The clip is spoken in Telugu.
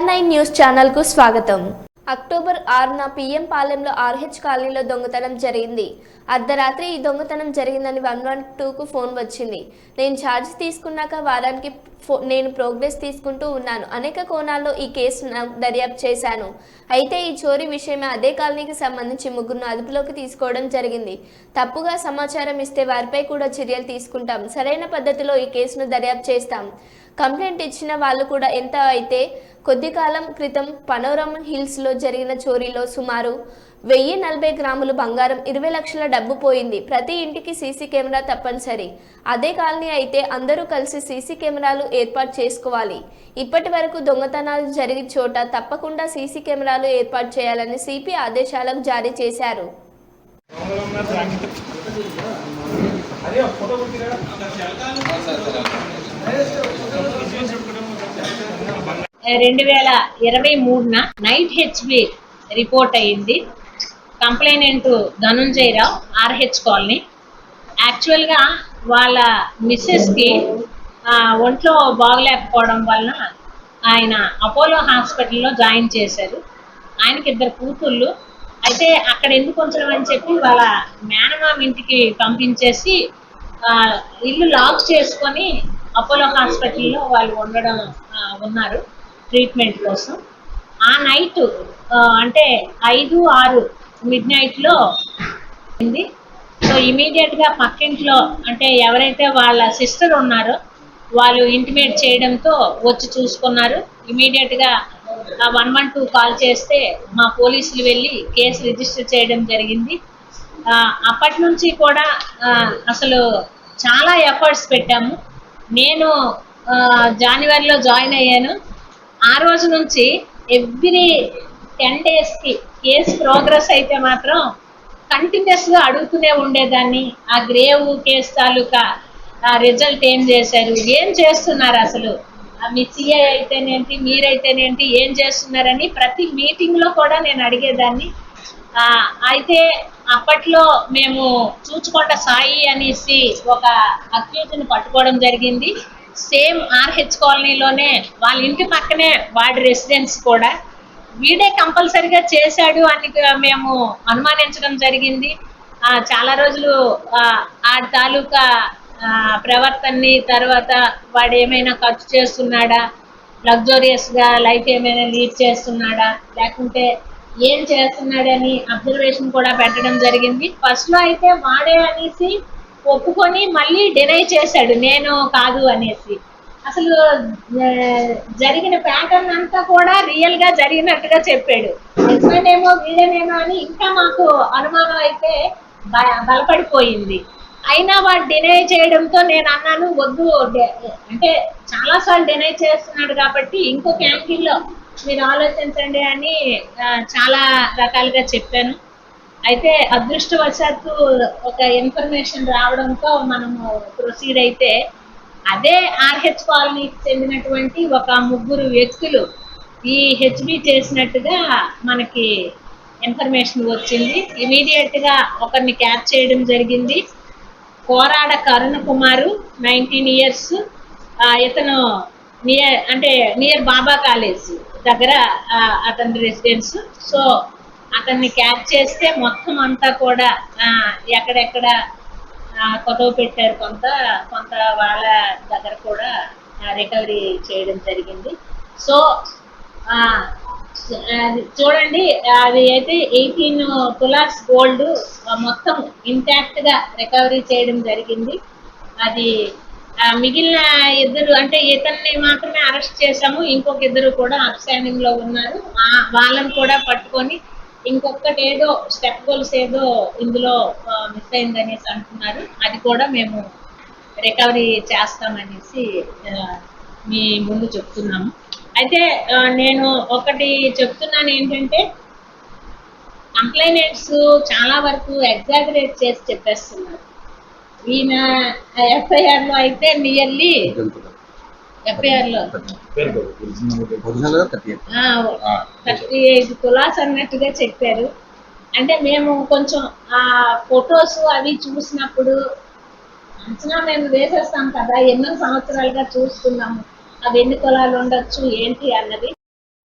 న్యూస్ ఛానల్కు స్వాగతం. అక్టోబర్ ఆరున పిఎం పాలెంలో ఆర్హెచ్ కాలనీలో దొంగతనం జరిగింది. అర్ధరాత్రి ఈ దొంగతనం జరిగిందని వన్ వన్ టూకు ఫోన్ వచ్చింది. నేను ఛార్జ్ తీసుకున్నాక వారానికి ఫో నేను ప్రోగ్రెస్ తీసుకుంటూ ఉన్నాను. అనేక కోణాల్లో ఈ కేసు దర్యాప్తు చేశాను. అయితే ఈ చోరీ విషయమే అదే కాలనీకి సంబంధించి ముగ్గురును అదుపులోకి తీసుకోవడం జరిగింది. తప్పుగా సమాచారం ఇస్తే వారిపై కూడా చర్యలు తీసుకుంటాం. సరైన పద్ధతిలో ఈ కేసును దర్యాప్తు చేస్తాం. కంప్లైంట్ ఇచ్చిన వాళ్ళు కూడా ఎంత అయితే కొద్ది కాలం క్రితం పనోరమ్ హిల్స్లో జరిగిన చోరీలో సుమారు వెయ్యి నలభై గ్రాములు బంగారం ఇరవై లక్షల డబ్బు పోయింది. ప్రతి ఇంటికి సీసీ కెమెరా తప్పనిసరి. అదే కాలనీ అయితే అందరూ కలిసి సీసీ కెమెరాలు ఏర్పాటు చేసుకోవాలి. ఇప్పటి వరకు దొంగతనాలు జరిగిన చోట తప్పకుండా సీసీ కెమెరాలు ఏర్పాటు చేయాలని సిపి ఆదేశాలకు జారీ చేశారు. రెండు వేల ఇరవై మూడున నైట్ హెచ్బి రిపోర్ట్ అయింది complainant Dhanunjayarao R H colony. యాక్చువల్గా వాళ్ళ మిస్సెస్కి ఒంట్లో బాగలేకపోవడం వలన ఆయన అపోలో హాస్పిటల్లో జాయిన్ చేశారు. ఆయనకి ఇద్దరు కూతుళ్ళు. అయితే అక్కడ ఎందుకు ఉంచడం అని చెప్పి వాళ్ళ మేనమామ ఇంటికి పంపించేసి ఇల్లు లాక్ చేసుకొని అపోలో హాస్పిటల్లో వాళ్ళు ఉండడం ఉన్నారు ట్రీట్మెంట్ కోసం. ఆ నైట్ అంటే ఐదు ఆరు మిడ్ నైట్లో అయింది సో ఇమీడియట్గా పక్కింట్లో అంటే ఎవరైతే వాళ్ళ సిస్టర్ ఉన్నారో వాళ్ళు ఇంటిమేట్ చేయడంతో వచ్చి చూసుకున్నారు. ఇమీడియట్గా వన్ వన్ టూ కాల్ చేస్తే మా పోలీసులు వెళ్ళి కేసు రిజిస్టర్ చేయడం జరిగింది. అప్పటి నుంచి కూడా అసలు చాలా ఎఫర్ట్స్ పెట్టాము. నేను జనవరిలో జాయిన్ అయ్యాను. ఆ రోజు నుంచి ఎవ్రీ టెన్ డేస్కి కేస్ ప్రోగ్రెస్ అయితే మాత్రం కంటిన్యూస్గా అడుగుతూనే ఉండేదాన్ని. ఆ గ్రేవ్ కేస్ తాలూకా ఆ రిజల్ట్ ఏం చేశారు ఏం చేస్తున్నారు అసలు? ఆ మీ సిఐ అయితేనేంటి మీరైతేనేంటి ఏం చేస్తున్నారని ప్రతి మీటింగ్లో కూడా నేను అడిగేదాన్ని. అయితే అప్పట్లో మేము చూచుకొండ సాయి అనేసి ఒక అక్యూజ్ని పట్టుకోవడం జరిగింది. సేమ్ ఆర్హెచ్ కాలనీలోనే వాళ్ళ ఇంటి పక్కనే వాడి రెసిడెన్స్ కూడా. వీడే కంపల్సరిగా చేశాడు అని మేము అనుమానించడం జరిగింది. చాలా రోజులు ఆ, తాలూకా ప్రవర్తనని తర్వాత వాడు ఏమైనా ఖర్చు చేస్తున్నాడా? లగ్జోరియస్గా లైఫ్ ఏమైనా లీడ్ చేస్తున్నాడా? లేకుంటే ఏం చేస్తున్నాడని అబ్జర్వేషన్ కూడా పెట్టడం జరిగింది. ఫస్ట్లో అయితే వాడే అనేసి ఒప్పుకొని మళ్ళీ డినై చేశాడు. నేను కాదు అనేసి. అసలు జరిగిన ప్యాటర్న్ అంతా కూడా రియల్గా జరిగినట్టుగా చెప్పాడు. నిజమేనేమో వీడేనేమో అని ఇంకా మాకు అనుమానం అయితే బలపడిపోయింది. అయినా వాడు డినై చేయడంతో నేను అన్నాను వద్దు అంటే చాలా సార్లు డినై చేస్తున్నాడు కాబట్టి ఇంకొక యాంగిల్లో మీరు ఆలోచించండి అని చాలా రకాలుగా చెప్పాను. అయితే అదృష్టవశాత్తు ఒక ఇన్ఫర్మేషన్ రావడంతో మనము ప్రొసీడ్ అయితే అదే ఆర్హెచ్ కాలనీకి చెందినటువంటి ఒక ముగ్గురు వ్యక్తులు ఈ హెచ్బి చేసినట్టుగా మనకి ఇన్ఫర్మేషన్ వచ్చింది. ఇమీడియట్గా ఒకరిని క్యాచ్ చేయడం జరిగింది. కోరాడ కరుణ కుమారు నైన్టీన్ ఇయర్స్ ఇతను నియర్ అంటే నియర్ బాబా కాలేజ్ దగ్గర అతని రెసిడెన్స్ సో అతన్ని క్యాచ్ చేస్తే మొత్తం అంతా కూడా ఎక్కడెక్కడ కొటవ పెట్టారు కొంత కొంత వాళ్ళ దగ్గర కూడా రికవరీ చేయడం జరిగింది. సో అది చూడండి అది అయితే ఎయిటీన్ తులాస్ గోల్డ్ మొత్తం ఇంటాక్ట్గా రికవరీ చేయడం జరిగింది. అది మిగిలిన ఇద్దరు అంటే ఇతన్ని మాత్రమే అరెస్ట్ చేశాము. ఇంకొక ఇద్దరు కూడా అప్స్టాండింగ్లో ఉన్నారు. ఆ- వాళ్ళని కూడా పట్టుకొని ఇంకొకటి ఏదో స్టెప్ గోల్స్ ఏదో ఇందులో మిస్ అయిందనేసి అంటున్నారు. అది కూడా మేము రికవరీ చేస్తామనేసి మీ ముందు చెప్తున్నాము. అయితే నేను ఒకటి చెప్తున్నాను ఏంటంటే కంప్లైనెంట్స్ చాలా వరకు ఎగ్జాగరేట్ చేసి చెప్పేస్తున్నారు. ఈయన ఎఫ్ఐఆర్లో అయితే నియర్లీ ఎఫ్ఐఆర్లో థర్టీ ఎయిట్. థర్టీ ఎయిట్ తులాస్ అన్నట్టుగా చెప్పారు. అంటే మేము కొంచెం ఆ ఫొటోస్ అవి చూసినప్పుడు అంచనా మేము వేసేస్తాం కదా ఎన్నో సంవత్సరాలుగా చూస్తున్నాము. అవి ఎన్ని తులాలు ఉండొచ్చు ఏంటి అన్నది.